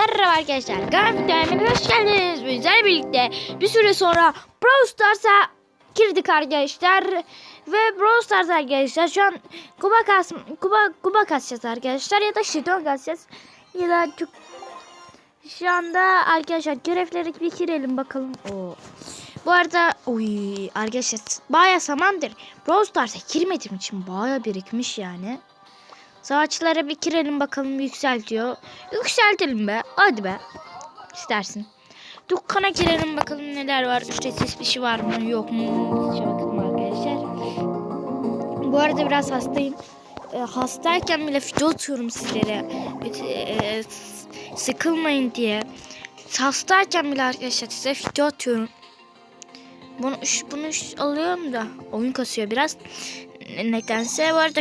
Merhaba arkadaşlar. Garfitem'e hoş geldiniz. Bizlerle birlikte bir süre sonra Brawl Stars'a girdik arkadaşlar. Ve Brawl Stars arkadaşlar şu an kuba kas kuba kuba kasacağız arkadaşlar ya da şiton kasacağız. Ya da çok şu anda arkadaşlar görevleri bitirelim bakalım. Oo. Bu arada oy arkadaşlar baya zamandır Brawl Stars'a girmediğim için baya birikmiş yani. Savaşçılara bir girelim bakalım yükseltiyor. Yükseltelim be. Hadi be. İstersin. Dükkana girelim bakalım neler var. Ücretsiz bir şey var mı yok mu? Hiç bakalım arkadaşlar. Bu arada biraz hastayım. E, hastayken bile video atıyorum sizlere. E, sıkılmayın diye. Hastayken bile arkadaşlar size video atıyorum. Bunu, bunu alıyorum da oyun kasıyor biraz nedense bu arada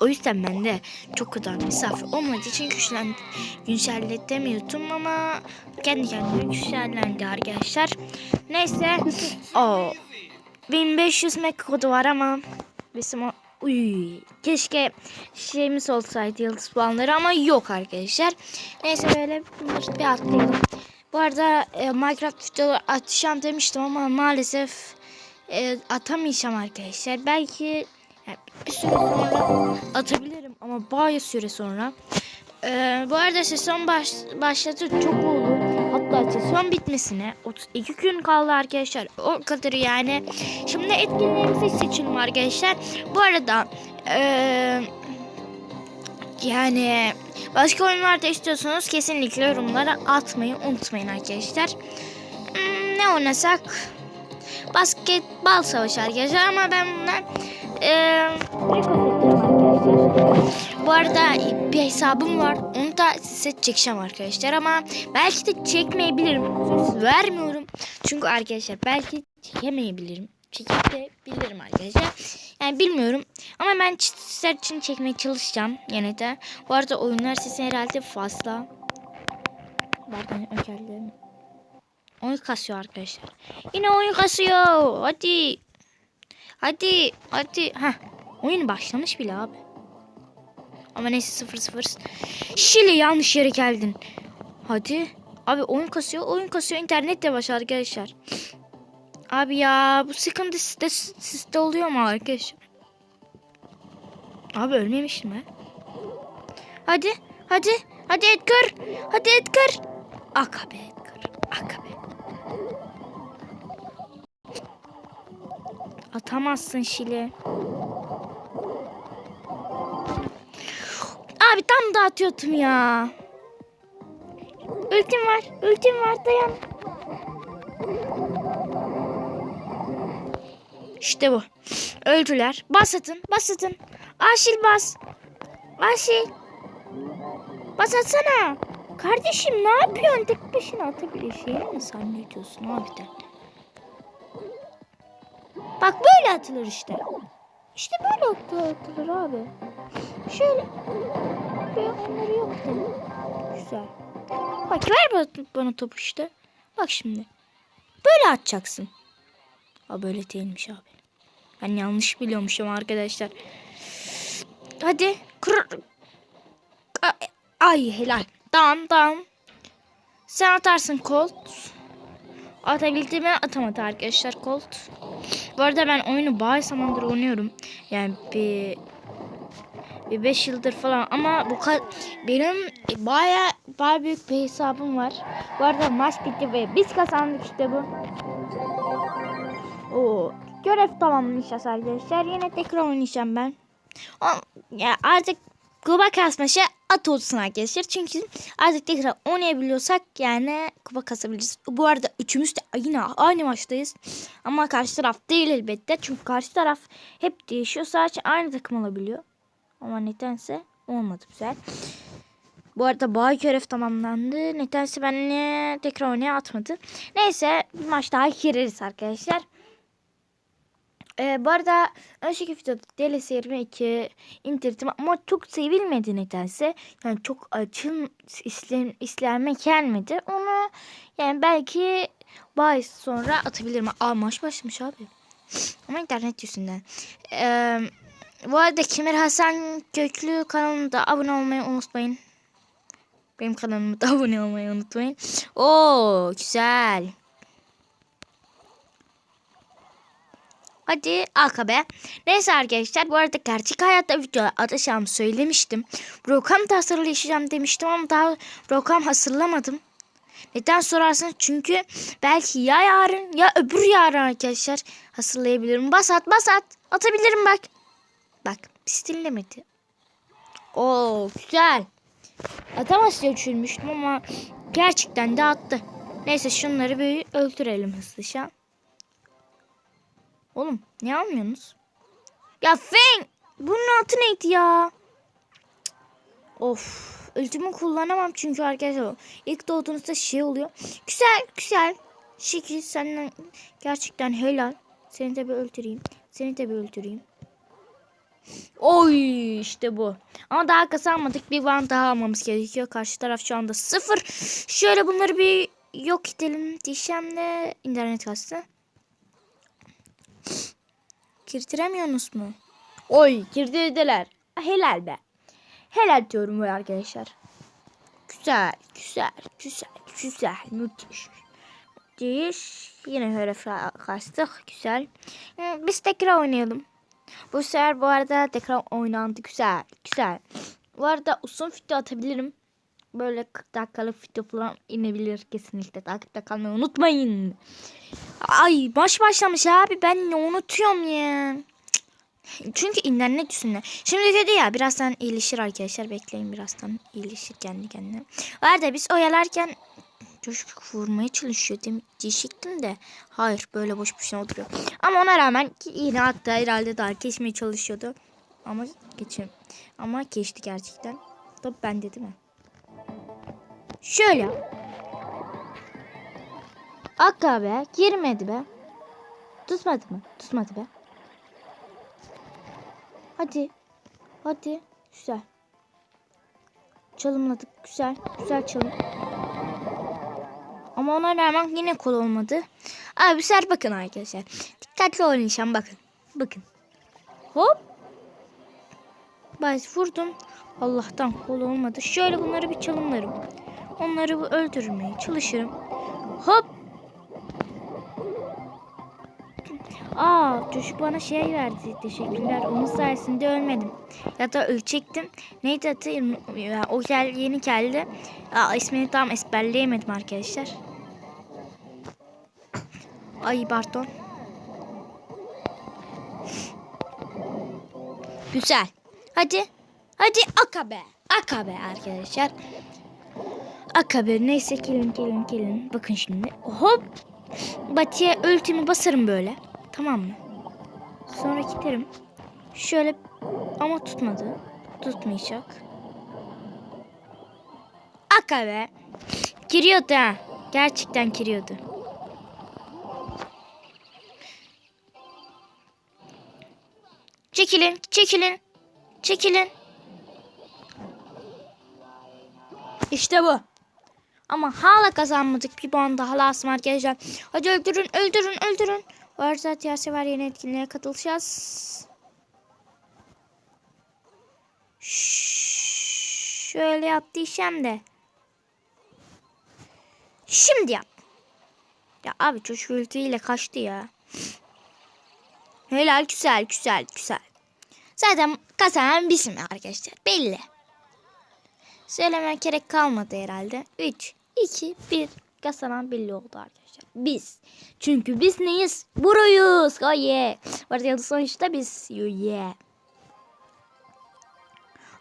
o yüzden ben de çok kadar misafir olmadığı için güçlen, güncelletemiyordum ama kendi kendine güçlendi arkadaşlar. Neyse o 1500 meg kodu var ama bizim o Uy, keşke şeyimiz olsaydı yıldız puanları ama yok arkadaşlar. Neyse böyle bunları bir atlayalım. Bu arada e, Minecraft videoları atacağım demiştim ama maalesef e, atamayacağım arkadaşlar. Belki yani bir süre sonra atabilirim ama bayağı süre sonra. E, bu arada sezon baş, başladı çok oldu. Hatta sezon bitmesine 32 gün kaldı arkadaşlar. O kadar yani. Şimdi etkinliğimizi seçelim arkadaşlar. Bu arada e, yani başka oyunlarda istiyorsanız kesinlikle yorumlara atmayı unutmayın arkadaşlar. Hmm, ne oynasak? Basketbol savaşı arkadaşlar ama ben bundan e, bu arada bir hesabım var. Onu da size çekeceğim arkadaşlar ama belki de çekmeyebilirim. Vermiyorum. Çünkü arkadaşlar belki çekemeyebilirim. Çekebilirim arkadaşlar. Yani bilmiyorum. Ama ben sizler için çekmeye çalışacağım yine de. Bu arada oyunlar sesi herhalde fazla. Pardon öncelikle. Oyun kasıyor arkadaşlar. Yine oyun kasıyor. Hadi. Hadi. Hadi. Ha. Oyun başlamış bile abi. Ama neyse sıfır sıfır. Şili yanlış yere geldin. Hadi. Abi oyun kasıyor. Oyun kasıyor. İnternet baş arkadaşlar. Abi ya bu sıkıntı sizde, sizde oluyor mu arkadaşlar? Abi ölmemişim mi? Hadi. Hadi. Hadi Edgar. Hadi Edgar. Akabe Edgar. Akabe. Atamazsın Şili. Abi tam da atıyordum ya. Ultim var. Ultim var dayan. İşte bu. Öldüler. Bas atın. Bas atın. Aşil bas. Aşil. Bas atsana. Kardeşim ne yapıyorsun? Tek başına atabileceğini mi zannediyorsun harbiden? Bak böyle atılır işte. İşte böyle atılır abi. Şöyle. Böyle onları yok değil mi? Güzel. Bak ver bana, topu işte. Bak şimdi. Böyle atacaksın. Ha böyle değilmiş abi. Ben yanlış biliyormuşum arkadaşlar. Hadi. Kur Ay helal. Tamam tamam. Sen atarsın Colt. Atabildi mi? Atamadı arkadaşlar Colt. Bu arada ben oyunu bayağı zamandır oynuyorum. Yani bir bir 5 yıldır falan ama bu benim baya baya büyük bir hesabım var. Bu arada maç bitti ve biz kazandık işte bu. Oo, görev tamamlayacağız arkadaşlar. Yine tekrar oynayacağım ben. O, ya artık kuba kasmaşı at olsun arkadaşlar. Çünkü artık tekrar oynayabiliyorsak yani kupa kasabiliriz. Bu arada üçümüz de yine aynı maçtayız. Ama karşı taraf değil elbette. Çünkü karşı taraf hep değişiyor. Sadece aynı takım olabiliyor. Ama nedense olmadı güzel. Bu arada bağ görev tamamlandı. Nedense benimle tekrar oynaya atmadı. Neyse bir maç daha gireriz arkadaşlar. Ee, bu arada önceki videoda DLC 22 indirdim ama çok sevilmedi nedense. Yani çok açın islen, islenme gelmedi. Onu yani belki bay sonra atabilirim. Aa maç başlamış abi. Ama internet yüzünden. Ee, bu arada Kemal Hasan Köklü kanalında abone olmayı unutmayın. Benim kanalıma da abone olmayı unutmayın. Oo güzel. Hadi akabe. Neyse arkadaşlar bu arada gerçek hayatta video atacağımı söylemiştim. Brokam da hazırlayacağım demiştim ama daha brokam hazırlamadım. Neden sorarsınız? Çünkü belki ya yarın ya öbür yarın arkadaşlar hazırlayabilirim. Bas at bas at. Atabilirim bak. Bak biz dinlemedi. Oo güzel. Atamaz diye düşünmüştüm ama gerçekten de attı. Neyse şunları bir öldürelim hızlıca. Oğlum ne almıyorsunuz? Ya Feng! Bunun atı neydi ya? Of. Ultimi kullanamam çünkü arkadaşlar ilk doğduğunuzda şey oluyor. Güzel güzel. Şekil senden gerçekten helal. Seni de bir öldüreyim. Seni de bir öldüreyim. Oy işte bu. Ama daha kazanmadık. Bir van daha almamız gerekiyor. Karşı taraf şu anda sıfır. Şöyle bunları bir yok edelim de internet kastı. Kirtiremiyorsunuz mu? Oy kirdirdiler. Helal be. Helal diyorum bu arkadaşlar. Güzel, güzel, güzel, güzel, müthiş. Müthiş. Yine hörefe kastık. Güzel. Hı, Biz tekrar oynayalım. Bu sefer bu arada tekrar oynandı. Güzel, güzel. Bu arada uzun video atabilirim. Böyle 40 dakikalık video falan inebilir kesinlikle. Takipte kalmayı unutmayın. Ay maç başlamış abi. Ben ne unutuyorum ya. Çünkü internet yüzünden. Şimdi dedi ya birazdan iyileşir arkadaşlar. Bekleyin birazdan iyileşir kendi kendine. Var da biz oyalarken çocuk vurmaya çalışıyor dem- diyecektim de. Hayır böyle boş boşuna oturuyor. Ama ona rağmen yine hatta herhalde daha geçmeye çalışıyordu. Ama geçim. Ama geçti gerçekten. Top bende değil mi? Şöyle. Akka be. Girmedi be. Tutmadı mı? Tutmadı be. Hadi. Hadi. Güzel. Çalımladık. Güzel. Güzel çalım. Ama ona rağmen yine kol olmadı. Abi ser bakın arkadaşlar. Dikkatli oynayacağım bakın. Bakın. Hop. Bak vurdum. Allah'tan kol olmadı. Şöyle bunları bir çalımlarım. Onları öldürmeye çalışırım. Hop. Aa çocuk bana şey verdi. Teşekkürler. Onun sayesinde ölmedim. Ya da ölecektim. Neydi adı? Ya, o gel yeni geldi. Aa, ismini tam ezberleyemedim arkadaşlar. Ay pardon. Güzel. Hadi. Hadi akabe. Akabe arkadaşlar. Akabe neyse gelin gelin gelin. Bakın şimdi. Hop. Batıya ultimi basarım böyle. Tamam mı? Sonra giderim. Şöyle ama tutmadı. Tutmayacak. Akabe. Giriyordu ha. Gerçekten giriyordu. Çekilin, çekilin, çekilin. İşte bu. Ama hala kazanmadık. Bir puan daha lazım arkadaşlar. Hadi öldürün, öldürün, öldürün. Diğer sefer yeni etkinliğe katılacağız. Şöyle yap diyeceğim de. Şimdi yap. Ya abi çocuk ultiyle kaçtı ya. Helal güzel güzel güzel. Zaten kazanan bizim arkadaşlar belli. Söyleme gerek kalmadı herhalde. 3, 2, 1 kazanan belli oldu arkadaşlar. Biz. Çünkü biz neyiz? Burayız. Oh yeah. Var ya sonuçta biz. Yeah.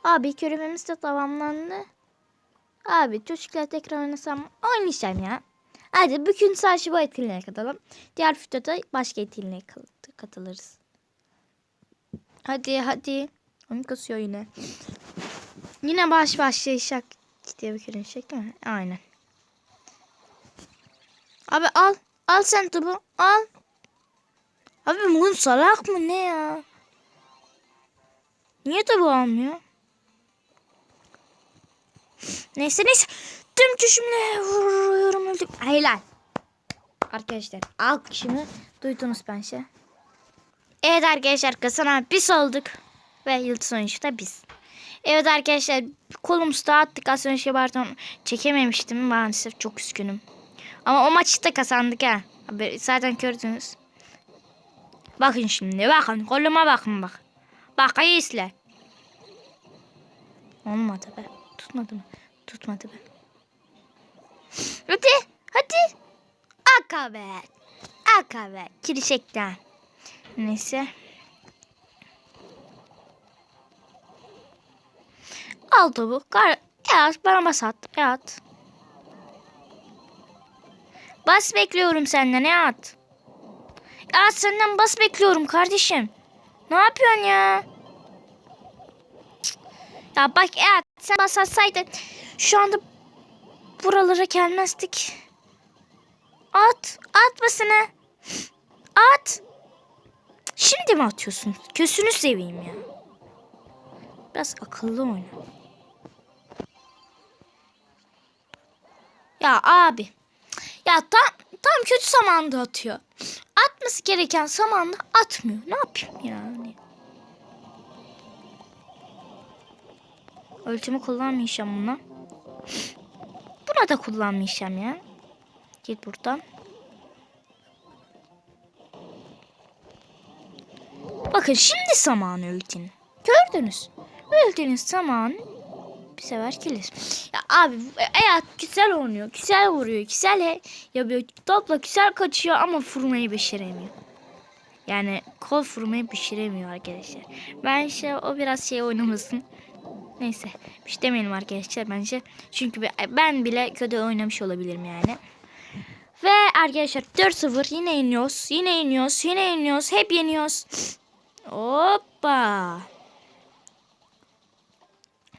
Abi körümemiz de tamamlandı. Abi çocuklar tekrar oynasam oynayacağım ya. Hadi bugün sadece bu etkinliğe katalım. Diğer videoda başka etkinliğe kat- katılırız. Hadi hadi. Onu kasıyor yine. Yine baş başlayacak diye bir kere değil mi? Aynen. Abi al. Al sen topu. Al. Abi bugün salak mı ne ya? Niye topu almıyor? Neyse neyse. Tüm çüşümle vuruyorum öldüm. Helal. Arkadaşlar alkışımı duydunuz bence. Evet arkadaşlar kazanan biz olduk. Ve yıldız da biz. Evet arkadaşlar Kolums'ta attık. Az önce pardon çekememiştim maalesef çok üzgünüm. Ama o maçı da kazandık ha. Zaten gördünüz. Bakın şimdi bakın koluma bakın bak. Bak iyi izle. Olmadı be. Tutmadı mı? Tutmadı be. Hadi. Hadi. Akabe. Akabe. Kirişekten. Neyse. Al topu. Kar yat. Bana bas at. Yat. Bas bekliyorum senden. Yat. Ya senden bas bekliyorum kardeşim. Ne yapıyorsun ya? Ya bak ya sen bas atsaydın şu anda buralara gelmezdik. At. At basını. At. Şimdi mi atıyorsun? Gözünü seveyim ya. Biraz akıllı oyna. Ya abi. Ya tam tam kötü zamanda atıyor. Atması gereken zamanda atmıyor. Ne yapayım yani? Ölçümü kullanmayacağım buna. Buna da kullanmayacağım ya. Git buradan. Bakın şimdi zamanı ultinin. Gördünüz. Ultinin zamanı bir sefer gelir. Ya abi eğer güzel oynuyor, güzel vuruyor, güzel he- yapıyor, topla güzel kaçıyor ama vurmayı beceremiyor. Yani kol vurmayı beceremiyor arkadaşlar. Bence o biraz şey oynamasın. Neyse bir şey demeyelim arkadaşlar bence. Çünkü be- ben bile kötü oynamış olabilirim yani. Ve arkadaşlar 4-0 yine yeniyoruz. Yine yeniyoruz. Yine yeniyoruz. Hep yeniyoruz. Hoppa.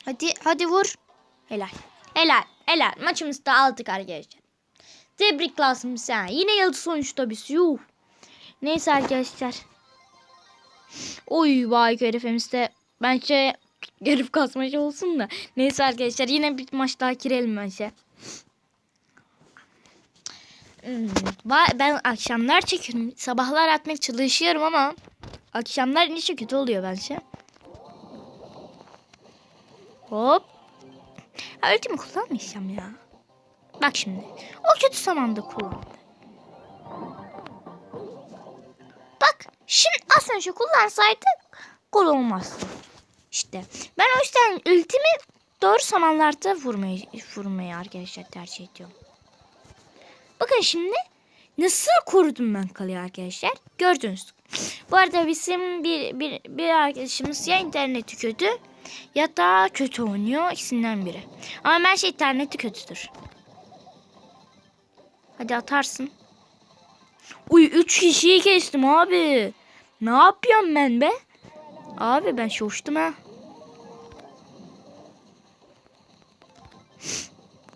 Hadi hadi vur. Helal. Helal. Helal. Maçımızı da aldık arkadaşlar. Tebrik lazım sen. Yine yıldız sonuçta biz. Yuh. Neyse arkadaşlar. Oy vay herifimizde. Bence herif kasmacı olsun da. Neyse arkadaşlar yine bir maç daha girelim bence. Hmm, Ben akşamlar çekiyorum. Sabahlar atmaya çalışıyorum ama akşamlar işi kötü oluyor bence. Hop. Ha, ultimi kullanmayacağım ya. Bak şimdi. O kötü zamanda kullandı. Bak şimdi az önce kullansaydı gol olmazdı. İşte ben o yüzden ultimi doğru zamanlarda vurmayı, vurmayı arkadaşlar tercih ediyorum. Bakın şimdi nasıl korudum ben kaleyi arkadaşlar. Gördünüz. Bu arada bizim bir, bir, bir arkadaşımız ya interneti kötü ya da kötü oynuyor. ikisinden biri. Ama ben şey interneti kötüdür. Hadi atarsın. Uy 3 kişiyi kestim abi. Ne yapıyorum ben be? Abi ben şoştum ha.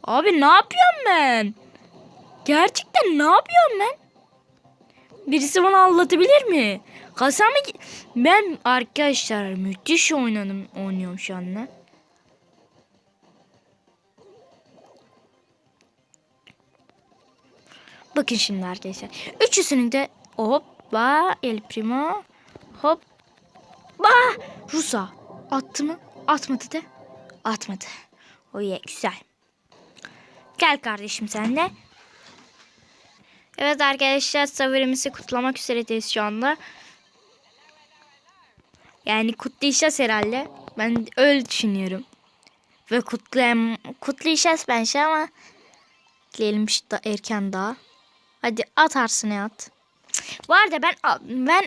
Abi ne yapıyorum ben? Gerçekten ne yapıyorum ben? Birisi bana anlatabilir mi? Kasami ben arkadaşlar müthiş oynadım oynuyorum şu anda. Bakın şimdi arkadaşlar. Üçüsünün de hoppa el primo hop bah Rusa attı mı? Atmadı da. Atmadı. O ye güzel. Gel kardeşim sen de. Evet arkadaşlar zaferimizi kutlamak üzereyiz şu anda. Yani kutlayacağız herhalde. Ben öyle düşünüyorum. Ve kutlayam kutlayacağız bence ama diyelim işte erken daha. Hadi atarsın at. Bu arada ben ben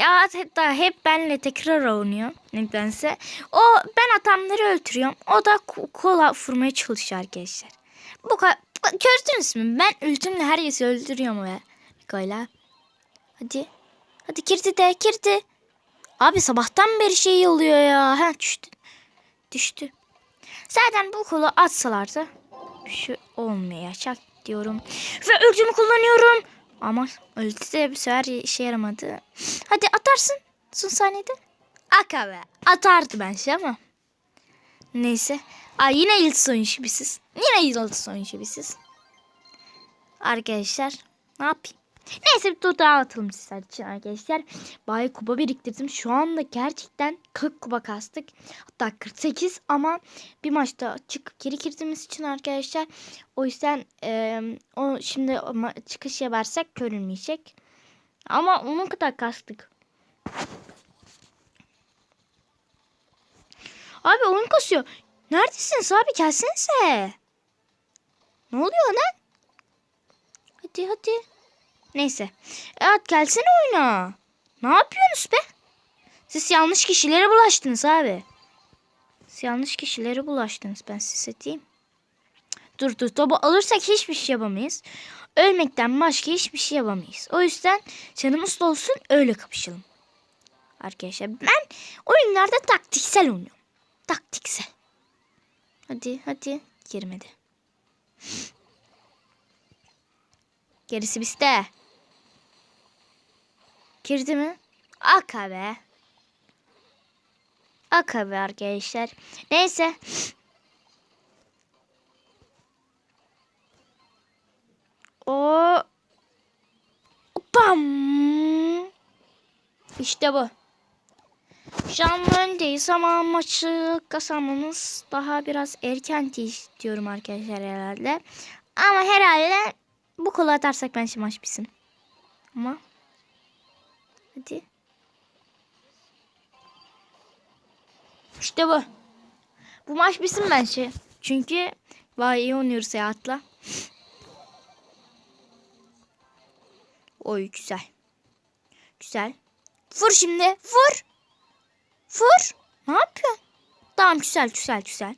ya hatta hep benle tekrar oynuyor nedense. O ben atamları öldürüyorum. O da ko- kola vurmaya çalışıyor arkadaşlar. Bu kadar gördünüz mü? Ben ultimle herkesi öldürüyorum be. Koyla. Hadi. Hadi girdi de girdi. Abi sabahtan beri şey oluyor ya. Ha düştü. Düştü. Zaten bu kolu atsalardı bir şey olmayacak diyorum. Ve ultimi kullanıyorum. Ama ulti de bir sefer işe yaramadı. Hadi atarsın son saniyede. Aka be. Atardı bence ama. Neyse. Aa, yine yıldız oyuncu biziz. Yine yıldız oyuncu biziz. Arkadaşlar ne yapayım? Neyse bir tur atalım sizler için arkadaşlar. Bayağı kupa biriktirdim. Şu anda gerçekten 40 kupa kastık. Hatta 48 ama bir maçta çıkıp geri girdiğimiz için arkadaşlar. O yüzden e, o şimdi çıkış yaparsak görünmeyecek. Ama onun kadar kastık. Abi oyun kasıyor. Neredesiniz abi gelsenize. Ne oluyor lan? Hadi hadi. Neyse. Evet gelsene oyuna. Ne yapıyorsunuz be? Siz yanlış kişilere bulaştınız abi. Siz yanlış kişilere bulaştınız ben size diyeyim. Dur dur topu alırsak hiçbir şey yapamayız. Ölmekten başka hiçbir şey yapamayız. O yüzden canımız olsun öyle kapışalım. Arkadaşlar ben oyunlarda taktiksel oynuyorum. Taktiksel. Hadi hadi girmedi. Gerisi bizde. Girdi mi? Aka be. Aka be arkadaşlar. Neyse. O Bam. İşte bu. Şu an öndeyiz ama maçı kazanmamız daha biraz erken diyorum arkadaşlar herhalde. Ama herhalde bu kola atarsak bence maç bitsin. Ama hadi. İşte bu. Bu maç bitsin bence. Çünkü vay iyi oynuyoruz Seyahat'la. Oy güzel. Güzel. Vur şimdi. Vur. Vur. Ne yapıyorsun? Tamam güzel güzel güzel.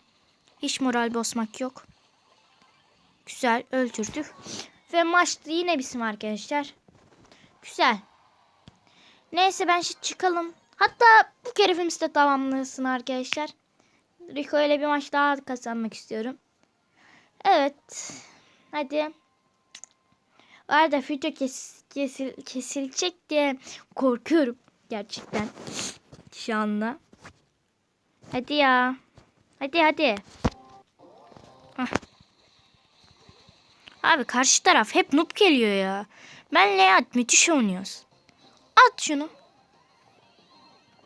Hiç moral bozmak yok. Güzel öldürdük. Ve maçta yine bizim arkadaşlar. Güzel. Neyse ben şimdi çıkalım. Hatta bu kerefimiz de tamamlasın arkadaşlar. Rico ile bir maç daha kazanmak istiyorum. Evet. Hadi. Bu arada video kes, kesil, kesilecek diye korkuyorum. Gerçekten. Şu anda. Hadi ya. Hadi hadi. Hah. Abi karşı taraf hep noob geliyor ya. Benle at müthiş oynuyoruz. At şunu.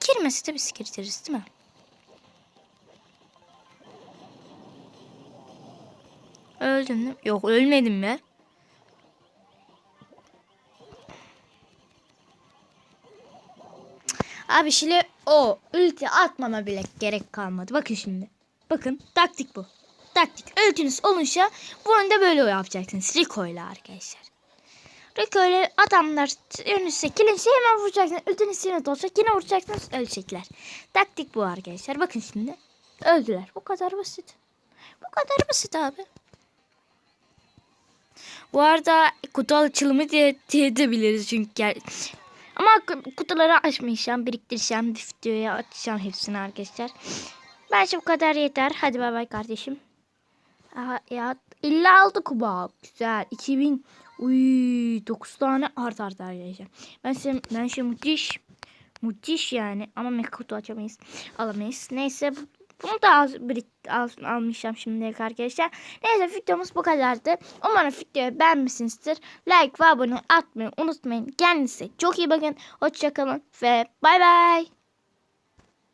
Girmesi de biz gireriz değil mi? Öldüm değil mi? Yok ölmedim be. Abi şimdi o ulti atmama bile gerek kalmadı. Bakın şimdi. Bakın taktik bu. Taktik. Ultiniz olunca bu oyunda böyle yapacaksınız. Rico ile arkadaşlar. Rico ile adamlar önünüze kilince hemen vuracaksınız. Ultiniz yine olacak. Yine vuracaksınız. Ölecekler. Taktik bu arkadaşlar. Bakın şimdi. Öldüler. Bu kadar basit. Bu kadar basit abi. Bu arada kutu açılımı diye, diye de biliriz çünkü ama kutuları açmayacağım, biriktireceğim, videoya atacağım hepsini arkadaşlar. Bence bu kadar yeter. Hadi bay bay kardeşim. Aha, ya 56 kuba. Güzel. 2000 Uy 9 tane art art arkadaşlar. Ben size ben şey müthiş müthiş yani ama mega kutu açamayız. Alamayız. Neyse bunu da az, birik, al, almışım şimdiye arkadaşlar. Neyse videomuz bu kadardı. Umarım videoyu beğenmişsinizdir. Like ve abone atmayı unutmayın. Kendinize çok iyi bakın. Hoşçakalın ve bay bay.